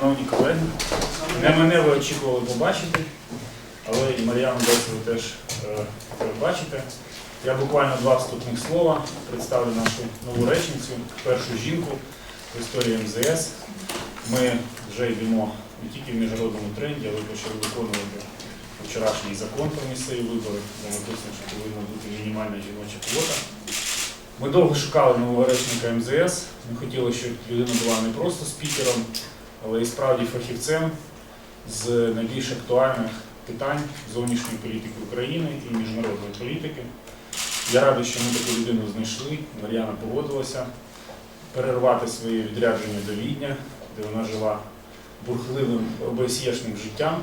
Шановні колеги, не мене ви очікували побачити, але і Мар'яну Бесу ви теж е, бачите. Я буквально два вступних слова представлю нашу нову речницю, першу жінку в історії МЗС. Ми вже йдемо не тільки в міжнародному тренді, але почали виконувати вчорашній закон про місцеві вибори, де написано, що повинна бути мінімальна жіноча квота. Ми довго шукали нового речника МЗС. Ми хотіли, щоб людина була не просто спікером, але і справді фахівцем з найбільш актуальних питань зовнішньої політики України і міжнародної політики. Я радий, що ми таку людину знайшли. Мар'яна погодилася перервати своє відрядження до Відня, де вона жила бурхливим ОБСЄшним життям,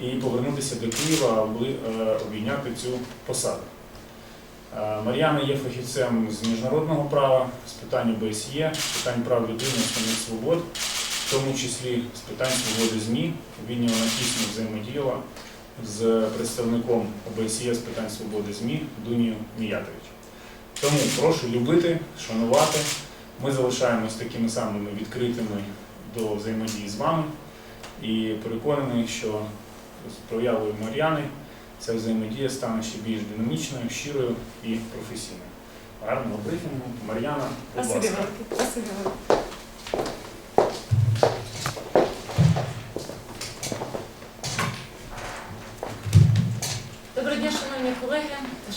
і повернутися до Києва, аби е, обійняти цю посаду. Е, Мар'яна є фахівцем з міжнародного права, з питань ОБСЄ, з питань прав людини, основних свобод, в тому числі з питань свободи ЗМІ. У Відні вона тісно взаємодіяла з представником ОБСЄ з питань свободи ЗМІ Дунією Міятович. Тому прошу любити, шанувати. Ми залишаємось такими самими відкритими до взаємодії з вами і переконаний, що з проявою Мар'яни ця взаємодія стане ще більш динамічною, щирою і професійною. Гарного брифінгу. Мар'яна, будь ласка.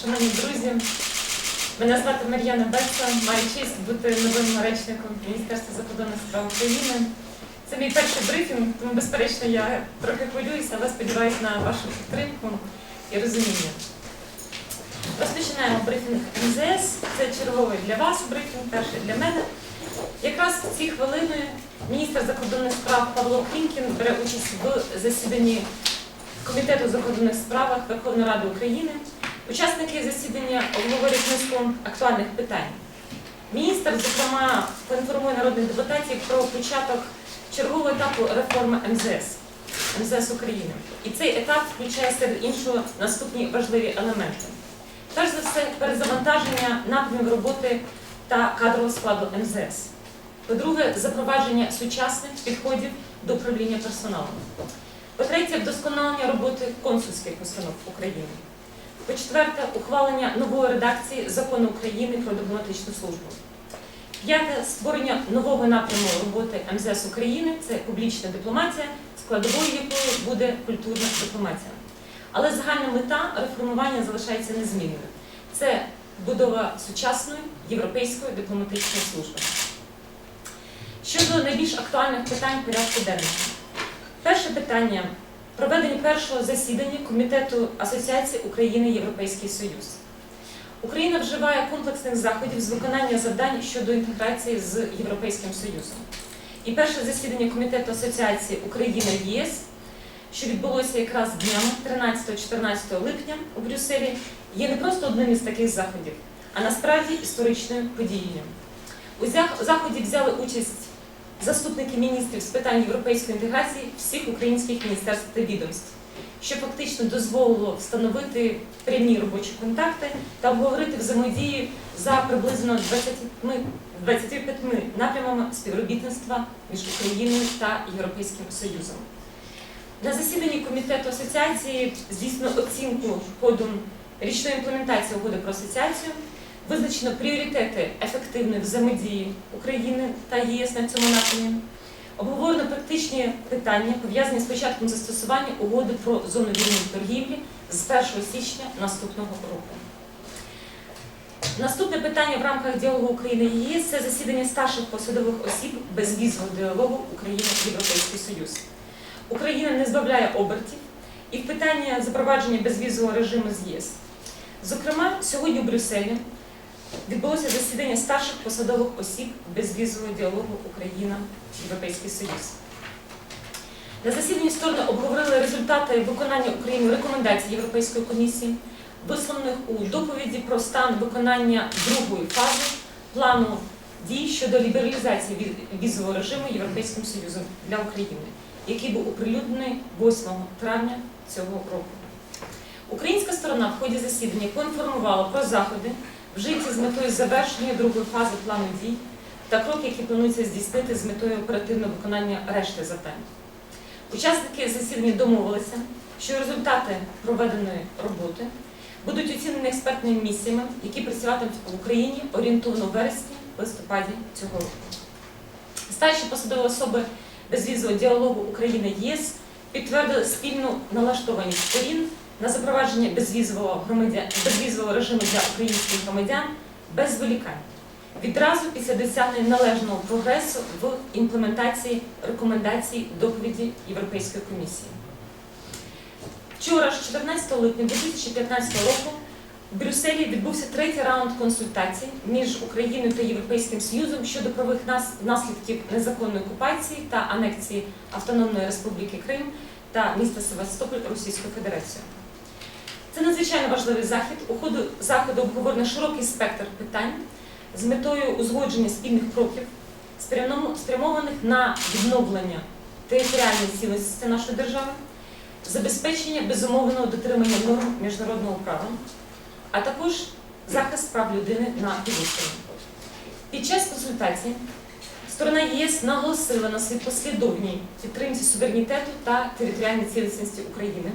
Шановні друзі. Мене звати Мар'яна Беца. Маю честь бути новим речником Міністерства закордонних справ України. Це мій перший брифінг, тому, безперечно, я трохи хвилююся, але сподіваюся на вашу підтримку і розуміння. Розпочинаємо брифінг МЗС. Це черговий для вас брифінг, перший для мене. Якраз в ці хвилини міністр закордонних справ Павло Клімкін бере участь в засіданні Комітету закордонних справах Верховної Ради України. Учасники засідання обговорять низку актуальних питань. Міністр, зокрема, поінформує народних депутатів про початок чергового етапу реформи МЗС, МЗС України. І цей етап включає серед іншого наступні важливі елементи. Перш за все, перезавантаження напрямів роботи та кадрового складу МЗС. По-друге, запровадження сучасних підходів до управління персоналом. По-третє, вдосконалення роботи консульських установ України. По-четверте, ухвалення нової редакції закону України про дипломатичну службу. П'яте створення нового напряму роботи МЗС України це публічна дипломатія, складовою якої буде культурна дипломатія. Але загальна мета реформування залишається незмінною. Це будова сучасної європейської дипломатичної служби. Щодо найбільш актуальних питань порядку денного. Перше питання проведення першого засідання Комітету Асоціації України Європейський Союз. Україна вживає комплексних заходів з виконання завдань щодо інтеграції з Європейським Союзом. І перше засідання Комітету Асоціації Україна ЄС, що відбулося якраз днями 13-14 липня у Брюсселі, є не просто одним із таких заходів, а насправді історичною подією. У заході взяли участь заступники міністрів з питань європейської інтеграції всіх українських міністерств та відомств, що фактично дозволило встановити прямі робочі контакти та обговорити взаємодію за приблизно 20 25 напрямами співробітництва між Україною та Європейським Союзом. На засіданні комітету асоціації здійснено оцінку ходу річної імплементації угоди про асоціацію. Визначено пріоритети ефективної взаємодії України та ЄС на цьому напрямі. Обговорено практичні питання, пов'язані з початком застосування угоди про зону вільної торгівлі з 1 січня наступного року. Наступне питання в рамках діалогу України і ЄС це засідання старших посадових осіб безвізового діалогу Україна-Європейський Союз. Україна не збавляє обертів і в питання запровадження безвізового режиму з ЄС. Зокрема, сьогодні у Брюсселі відбулося засідання старших посадових осіб безвізового діалогу Україна-Європейський Союз. На засіданні сторони обговорили результати виконання Україною рекомендацій Європейської комісії, висловлених у доповіді про стан виконання другої фази плану дій щодо лібералізації візового режиму Європейським Союзом для України, який був оприлюднений 8 травня цього року. Українська сторона в ході засідання поінформувала про заходи, вжиті з метою завершення другої фази плану дій та кроки, які планується здійснити з метою оперативного виконання решти завдань. Учасники засідання домовилися, що результати проведеної роботи будуть оцінені експертними місіями, які працюватимуть в Україні орієнтовно в вересні-листопаді цього року. Старші посадові особи безвізового діалогу України ЄС підтвердили спільну налаштованість сторін на запровадження безвізового, громадян, безвізового режиму для українських громадян без зволікань. Відразу після досягнення належного прогресу в імплементації рекомендацій доповіді Європейської комісії. Вчора 14 липня 2015 року, в Брюсселі відбувся третій раунд консультацій між Україною та Європейським Союзом щодо правових нас- наслідків незаконної окупації та анексії Автономної Республіки Крим та міста Севастополь Російською Федерацією. Це надзвичайно важливий захід. У ходу заходу обговорено широкий спектр питань з метою узгодження спільних кроків, спрямованих на відновлення територіальної цілісності нашої держави, забезпечення безумовного дотримання норм міжнародного права, а також захист прав людини на півострові. Під час консультацій сторона ЄС наголосила на своїй послідовній підтримці суверенітету та територіальної цілісності України,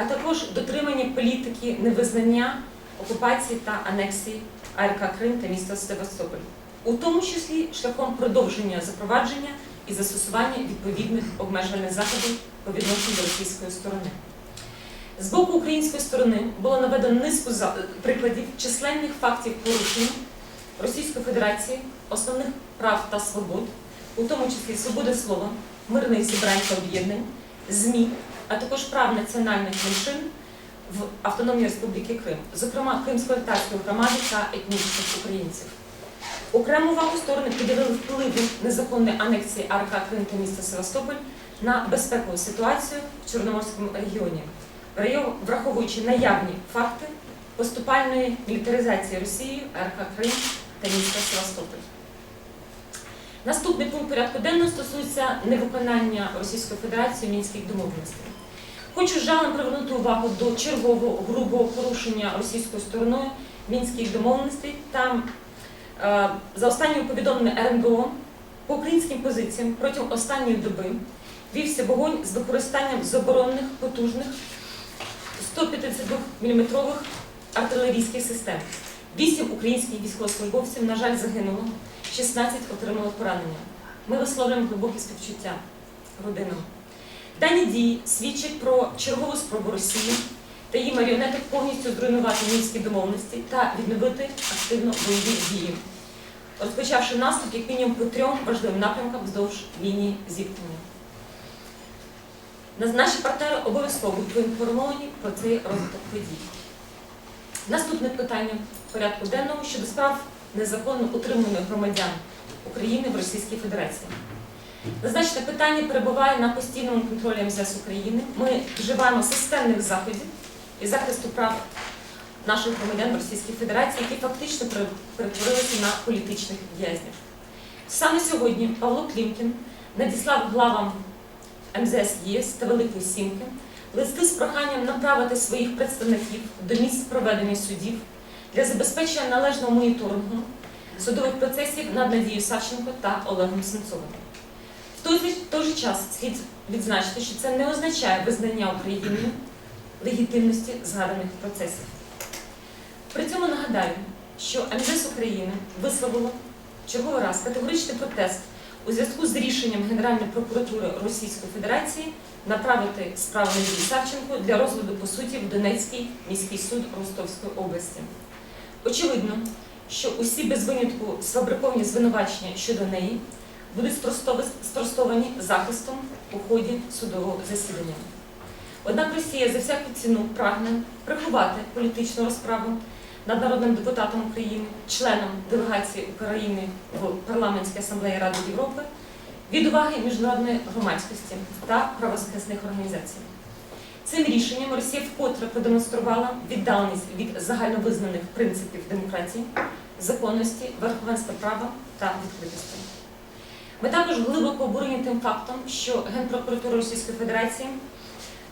а також дотримання політики невизнання окупації та анексії АРК Крим та міста Севастополь, у тому числі шляхом продовження запровадження і застосування відповідних обмежувальних заходів по відношенню до російської сторони. З боку української сторони було наведено низку прикладів численних фактів порушень Російської Федерації основних прав та свобод, у тому числі свободи слова, мирних зібрань та об'єднань, ЗМІ, а також прав національних меншин в Автономній Республіці Крим, зокрема кримсько-татарської громади та етнічних українців. Окрему увагу сторони приділили впливу незаконної анексії АРК Крим та міста Севастополь на безпекову ситуацію в Чорноморському регіоні, враховуючи наявні факти поступальної мілітаризації Росією АРК Крим та міста Севастополь. Наступний пункт порядку денного стосується невиконання Російською Федерацією мінських домовленостей. Хочу жалем привернути увагу до чергового грубого порушення російською стороною мінських домовленостей. Там е, за останніми повідомленнями РНБО по українським позиціям протягом останньої доби вівся вогонь з використанням заборонених потужних 152 мм артилерійських систем. Вісім українських військовослужбовців, на жаль, загинуло, 16 отримали поранення. Ми висловлюємо глибокі співчуття родинам. Дані дії свідчать про чергову спробу Росії та її маріонеток повністю зруйнувати мінські домовленості та відновити активно бойові дії, розпочавши наступ як мінімум по трьом важливим напрямкам вздовж лінії зіткнення. Наші партнери обов'язково будуть поінформовані про цей розвиток подій. Наступне питання порядку денного щодо справ незаконно утриманих громадян України в Російській Федерації. Зазначене питання перебуває на постійному контролі МЗС України. Ми вживаємо системних заходів і захисту прав наших громадян в Російській Федерації, які фактично перетворилися на політичних в'язнів. Саме сьогодні Павло Клімкін надіслав главам МЗС ЄС та Великої Сімки листи з проханням направити своїх представників до місць проведення судів для забезпечення належного моніторингу судових процесів над Надією Савченко та Олегом Сенцовим. В той, же- час слід відзначити, що це не означає визнання Україною легітимності згаданих процесів. При цьому нагадаю, що МЗС України висловило черговий раз категоричний протест у зв'язку з рішенням Генеральної прокуратури Російської Федерації направити справу Надії Савченко для розгляду по суті в Донецький міський суд Ростовської області. Очевидно, що усі без винятку сфабриковані звинувачення щодо неї будуть спростовані захистом у ході судового засідання. Однак Росія за всяку ціну прагне приховати політичну розправу над народним депутатом України, членом делегації України в парламентській асамблеї Ради Європи від уваги міжнародної громадськості та правозахисних організацій. Цим рішенням Росія вкотре продемонструвала віддаленість від загальновизнаних принципів демократії, законності, верховенства права та відкритості. Ми також глибоко обурені тим фактом, що Генпрокуратура Російської Федерації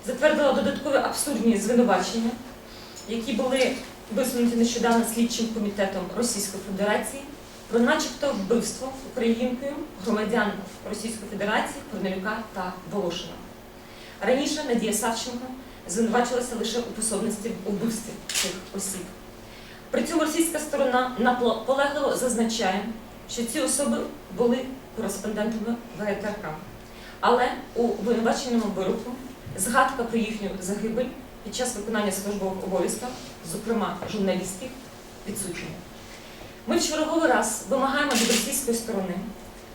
затвердила додаткові абсурдні звинувачення, які були висунуті нещодавно слідчим комітетом Російської Федерації про начебто вбивство українкою громадян Російської Федерації Корнелюка та Волошина. Раніше Надія Савченко звинувачилася лише у пособництві вбивстві цих осіб. При цьому російська сторона наполегливо зазначає, що ці особи були кореспондентами ВГТРК. Але у винуваченому вироку згадка про їхню загибель під час виконання службових обов'язків, зокрема журналістів, відсутні. Ми в черговий раз вимагаємо від російської сторони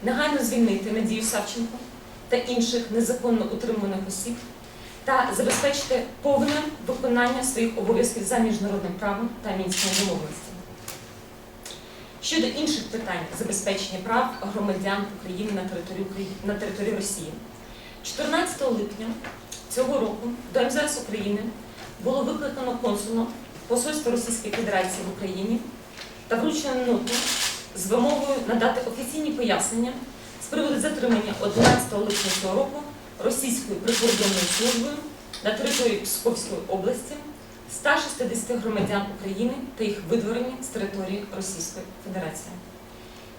негайно звільнити Надію Савченко та інших незаконно утримуваних осіб та забезпечити повне виконання своїх обов'язків за міжнародним правом та мінськими домовленостями. Щодо інших питань забезпечення прав громадян України на території, на території Росії, 14 липня цього року до МЗС України було викликано консулом Посольства Російської Федерації в Україні та вручено ноту з вимогою надати офіційні пояснення з приводу затримання 11 липня цього року російською прикордонною службою на території Псковської області 160 громадян України та їх видворення з території Російської Федерації.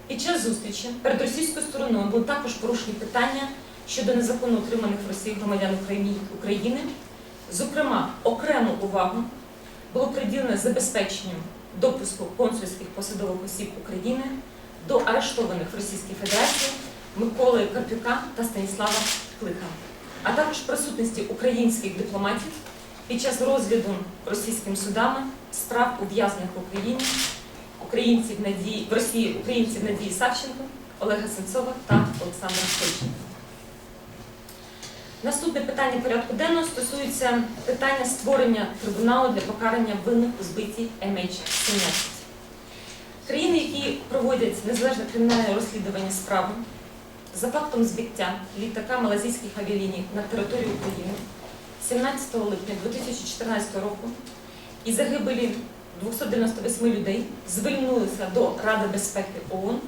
Під час зустрічі перед російською стороною були також порушені питання щодо незаконно утриманих в Росії громадян України. Зокрема, окрему увагу було приділено забезпеченню допуску консульських посадових осіб України до арештованих в Російській Федерації Миколи Карпюка та Станіслава Клиха, а також присутності українських дипломатів під час розгляду російськими судами справ ув'язнених в Україні українців Надії в Росії українців Надії Савченко, Олега Сенцова та Олександра Стольченка. Наступне питання порядку денного стосується питання створення трибуналу для покарання винних у збитті MH17. Країни, які проводять незалежне кримінальне розслідування справи за фактом збиття літака малазійських авіаліній на території України 17 липня 2014 року і загибелі 298 людей звернулися до Ради безпеки ООН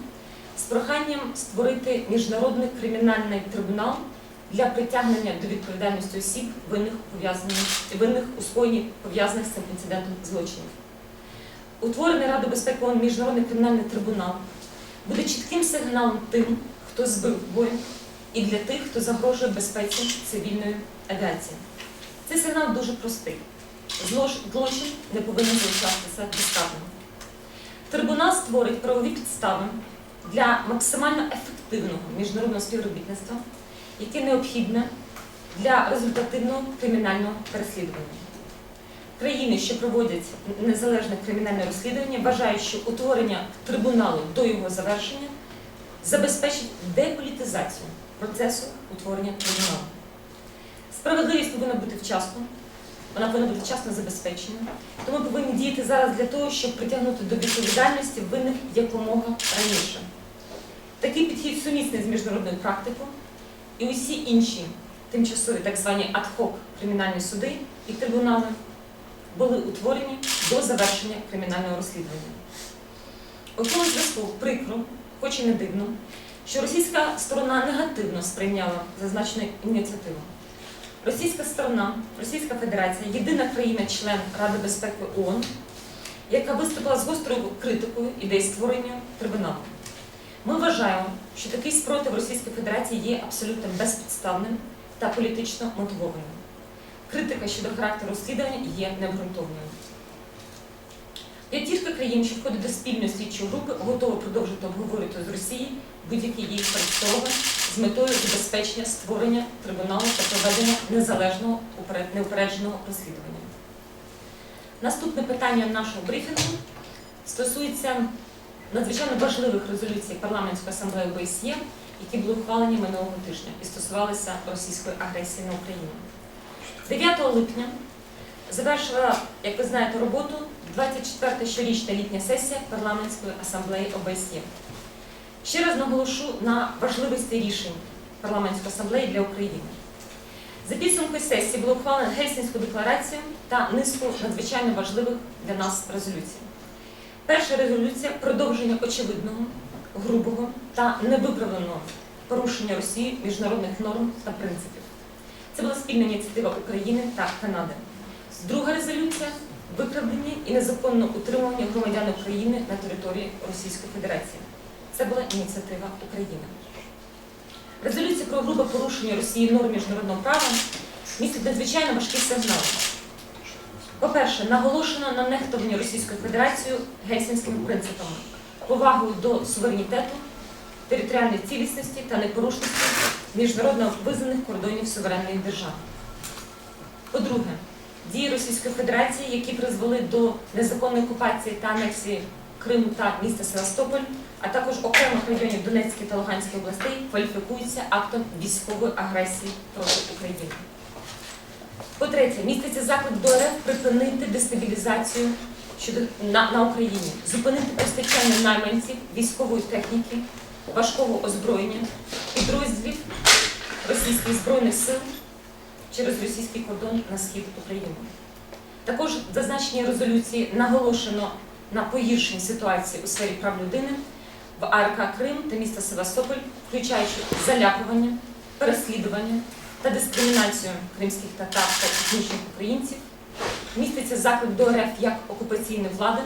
з проханням створити міжнародний кримінальний трибунал для притягнення до відповідальності осіб, винних винних у скоєнні пов'язаних з цим інцидентом злочинів. Утворений Радою безпеки ООН міжнародний кримінальний трибунал буде чітким сигналом тим, хто збив Боїнг, і для тих, хто загрожує безпеці цивільної авіації. Цей сигнал дуже простий. Злоч- Злочин не повинен залишатися безкарним. Трибунал створить правові підстави для максимально ефективного міжнародного співробітництва, яке необхідне для результативного кримінального переслідування. Країни, що проводять незалежне кримінальне розслідування, вважають, що утворення трибуналу до його завершення забезпечить деполітизацію процесу утворення трибуналу. Справедливість повинна бути вчасно, вона повинна бути вчасно забезпечена. Тому ми повинні діяти зараз для того, щоб притягнути до відповідальності винних якомога раніше. Такий підхід сумісний з міжнародною практикою, і усі інші тимчасові так звані ад-хок кримінальні суди і трибунали були утворені до завершення кримінального розслідування. У цьому зв'язку прикро, хоч і не дивно, що російська сторона негативно сприйняла зазначену ініціативу. Російська сторона, Російська Федерація єдина країна-член Ради безпеки ООН, яка виступила з гострою критикою ідеї створення трибуналу. Ми вважаємо, що такий спротив Російської Федерації є абсолютно безпідставним та політично мотивованим. Критика щодо характеру розслідування є необґрунтовною. П'ятірка країн, що входить до спільної слідчої групи, готова продовжити обговорити з Росії будь-які їх представи з метою забезпечення створення трибуналу та проведення незалежного неупередженого розслідування. Наступне питання нашого брифінгу стосується надзвичайно важливих резолюцій парламентської асамблеї ОБСЄ, які були ухвалені минулого тижня і стосувалися російської агресії на Україну. 9 липня завершила, як ви знаєте, роботу 24 щорічна літня сесія парламентської асамблеї ОБСЄ. Ще раз наголошу на важливості рішень парламентської асамблеї для України. За підсумкою сесії було ухвалено Гельсінську декларацію та низку надзвичайно важливих для нас резолюцій. Перша резолюція продовження очевидного, грубого та невиправленого порушення Росії міжнародних норм та принципів. Це була спільна ініціатива України та Канади. Друга резолюція викрадення і незаконне утримування громадян України на території Російської Федерації. Це була ініціатива України. Резолюція про грубе порушення Росії норм міжнародного права містить надзвичайно важкі сигнали. По-перше, наголошено на нехтуванні Російською Федерацією гельсінськими принципами, повагою до суверенітету, територіальної цілісності та непорушності міжнародно визнаних кордонів суверенної держави. По-друге, дії Російської Федерації, які призвели до незаконної окупації та анексії Криму та міста Севастополь, а також окремих районів Донецької та Луганської областей, кваліфікуються актом військової агресії проти України. По-третє, міститься заклик до РФ припинити дестабілізацію щодо на, на Україні, зупинити постачання найманців, військової техніки, важкого озброєння, підрозділів російських збройних сил через російський кордон на схід України. Також в зазначеній резолюції наголошено на погіршенні ситуації у сфері прав людини в АРК Крим та міста Севастополь, включаючи залякування, переслідування та дискримінацію кримських татар та етнічних українців, міститься заклик до РФ як окупаційної влади,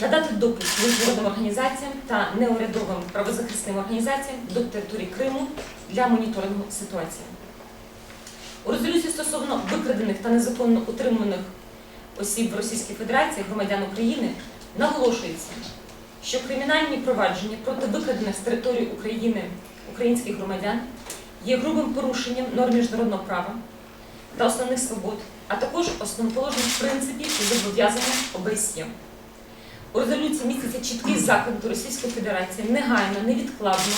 надати допуск міжнародним організаціям та неурядовим правозахисним організаціям до території Криму для моніторингу ситуації. У резолюції стосовно викрадених та незаконно утриманих осіб в Російській Федерації, громадян України, наголошується, що кримінальні провадження проти викрадених з території України українських громадян є грубим порушенням норм міжнародного права та основних свобод, а також основоположних принципів і зобов'язань ОБСЄ. У резолюції міститься чіткий заклик до Російської Федерації негайно, невідкладно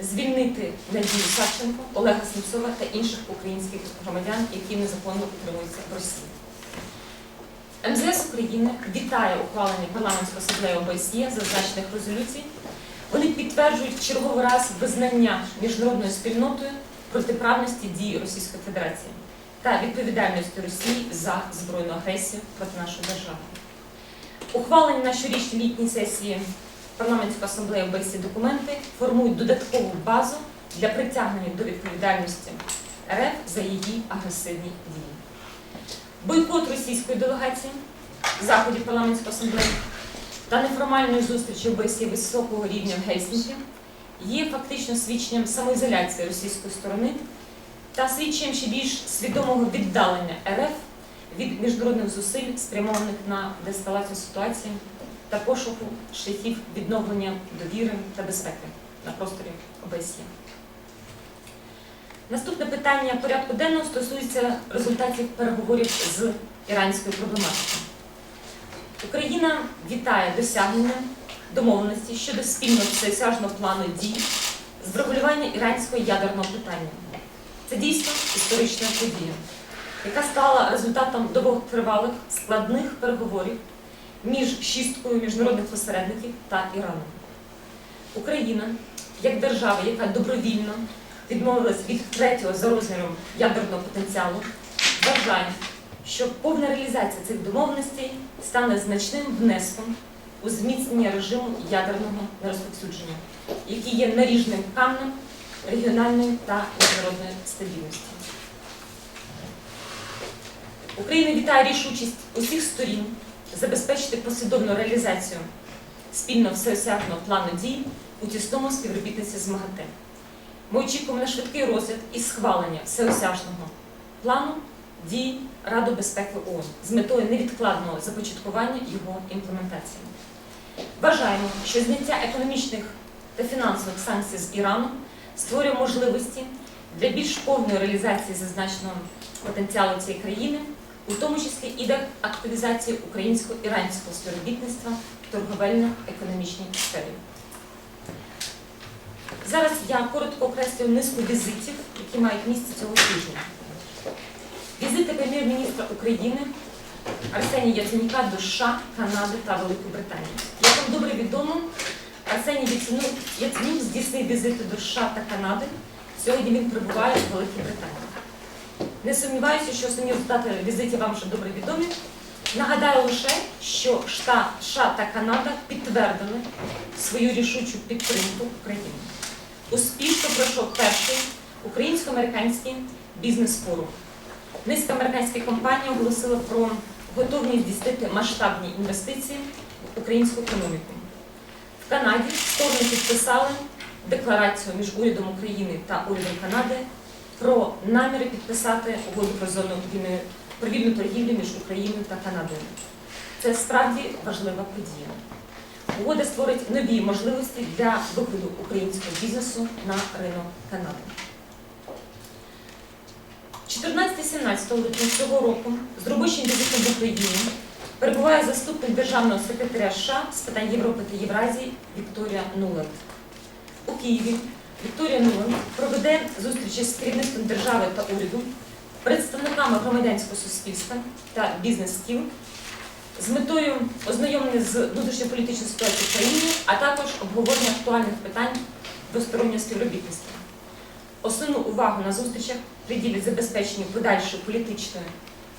звільнити Надію Савченко, Олега Сенцова та інших українських громадян, які незаконно утримуються в Росії. МЗС України вітає ухвалення парламентської асамблеї ОБСЄ зазначених резолюцій. Вони підтверджують черговий раз визнання міжнародною спільнотою протиправності дій Російської Федерації та відповідальності Росії за збройну агресію проти нашої держави. Ухвалені на щорічній літній сесії парламентської асамблеї ОБСЄ документи формують додаткову базу для притягнення до відповідальності РФ за її агресивні дії. Бойкот російської делегації заходів парламентської асамблеї та неформальної зустрічі ОБСЄ високого рівня в Гельсінкі є фактично свідченням самоізоляції російської сторони та свідченням ще більш свідомого віддалення РФ від міжнародних зусиль, спрямованих на деескалацію ситуації та пошуку шляхів відновлення довіри та безпеки на просторі ОБСЄ. Наступне питання порядку денного стосується результатів переговорів з іранською проблематикою. Україна вітає досягнення домовленості щодо спільного всеосяжного плану дій з врегулювання іранського ядерного питання. Це дійсно історична подія, яка стала результатом довготривалих складних переговорів між шісткою міжнародних посередників та Іраном. Україна, як держава, яка добровільно відмовилась від третього за розміром ядерного потенціалу, вважає, що повна реалізація цих домовленостей стане значним внеском у зміцнення режиму ядерного нерозповсюдження, який є наріжним камнем регіональної та міжнародної стабільності. Україна вітає рішучість усіх сторін забезпечити послідовну реалізацію спільно всеосяжного плану дій у тісному співробітниці з МАГАТЕ. Ми очікуємо на швидкий розгляд і схвалення всеосяжного плану дій Ради безпеки ООН з метою невідкладного започаткування його імплементації. Вважаємо, що зняття економічних та фінансових санкцій з Ірану створює можливості для більш повної реалізації зазначеного потенціалу цієї країни, у тому числі і для активізації українсько-іранського співробітництва в торговельно-економічній сфері. Зараз я коротко окреслюю низку візитів, які мають місце цього тижня. Візити прем'єр-міністра України Арсенія Яценюка до США, Канади та Великої Британії. Як вам добре відомо, Арсеній Яценюк, здійснив візити до США та Канади. Сьогодні він прибуває в Великій Британії. Не сумніваюся, що основні результати візитів вам вже добре відомі. Нагадаю лише, що США та Канада підтвердили свою рішучу підтримку України. Успішно пройшов перший українсько-американський бізнес-форум. Низка американських компаній оголосила про готовність здійснити масштабні інвестиції в українську економіку. В Канаді сторони підписали декларацію між урядом України та урядом Канади про наміри підписати угоду про зону про торгівлю між Україною та Канадою. Це справді важлива подія. Угода створить нові можливості для виходу українського бізнесу на ринок Канади. 14-17 липня цього року з робочим візитом в Україні перебуває заступник державного секретаря США з питань Європи та Євразії Вікторія Нуланд. У Києві Вікторія Нуланд проведе зустрічі з керівництвом держави та уряду, представниками громадянського суспільства та бізнес-скіл з метою ознайомлення з внутрішньополітичною ситуацією в країні, а також обговорення актуальних питань двостороннього співробітництва. Основну увагу на зустрічах приділять забезпеченню подальшої політичної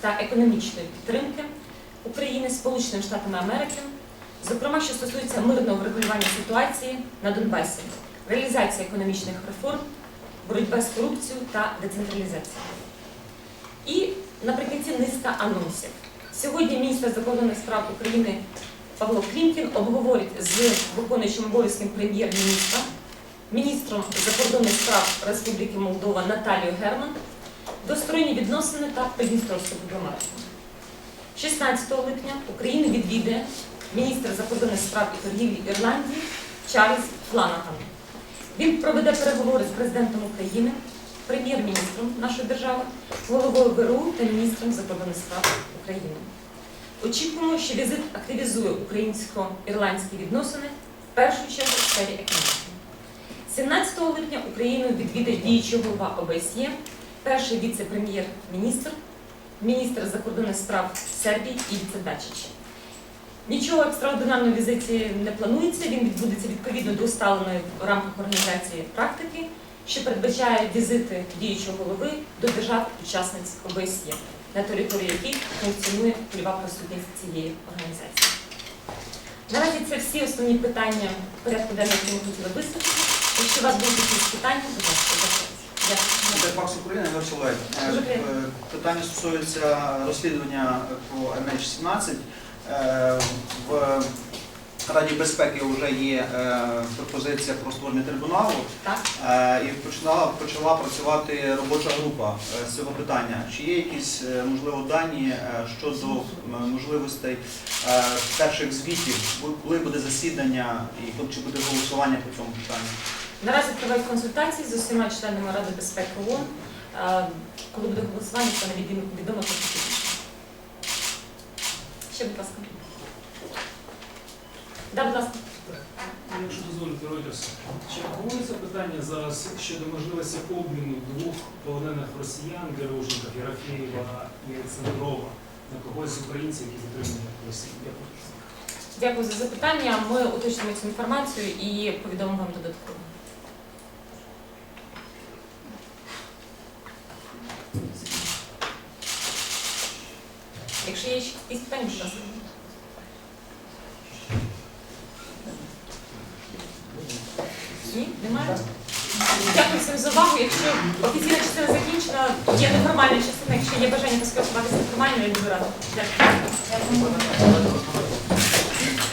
та економічної підтримки України Сполученими Штатами Америки, зокрема, що стосується мирного врегулювання ситуації на Донбасі, реалізації економічних реформ, боротьба з корупцією та децентралізацією. І наприкінці низка анонсів. Сьогодні міністр закордонних справ України Павло Клімкін обговорить з виконуючим обов'язком прем'єр-міністра, міністром закордонних справ Республіки Молдова Наталією Герман двосторонні відносини та придністровську проблематику. 16 липня Україну відвідає міністр закордонних справ і торгівлі Ірландії Чарльз Фланаган. Він проведе переговори з президентом України, прем'єр-міністром нашої держави, головою ГРУ та міністром закордонних справ України. Очікуємо, що візит активізує українсько-ірландські відносини в першу чергу в сфері економіки. 17 липня Україну відвідає діючий голова ОБСЄ, перший віце-прем'єр-міністр, міністр закордонних справ Сербії Івіце Дачич. Нічого екстраординарного в візиті не планується. Він відбудеться відповідно до усталеної в рамках організації практики, що передбачає візити діючого голови до держав-учасниць ОБСЄ, на території яких функціонує польова присутність цієї організації. Наразі це всі основні питання порядку денного, які ми хотіли виступити. Якщо у вас будуть якісь питання, будь ласка. Дякую. Дерпакс України Версилай. Питання стосується розслідування по MH17. Е, В Раді безпеки вже є е, пропозиція про створення трибуналу Так. е, і починала почала працювати робоча група е, з цього питання. Чи є якісь можливо дані щодо можливостей перших звітів, коли буде засідання і чи буде голосування по цьому питанню? Наразі тривають консультації з усіма членами Ради безпеки ООН. Коли буде голосування, стане відомо відомо це. Ще, будь ласка. Да, будь ласка. Якщо дозволите Ройтерс, чи обговорюється питання зараз щодо можливості обміну двох полонених росіян Дорожника, Єрофєєва і Олександрова на когось з українців, які затримані в Росії? Дякую. Дякую за запитання. Ми уточнимо цю інформацію і повідомимо вам додатково.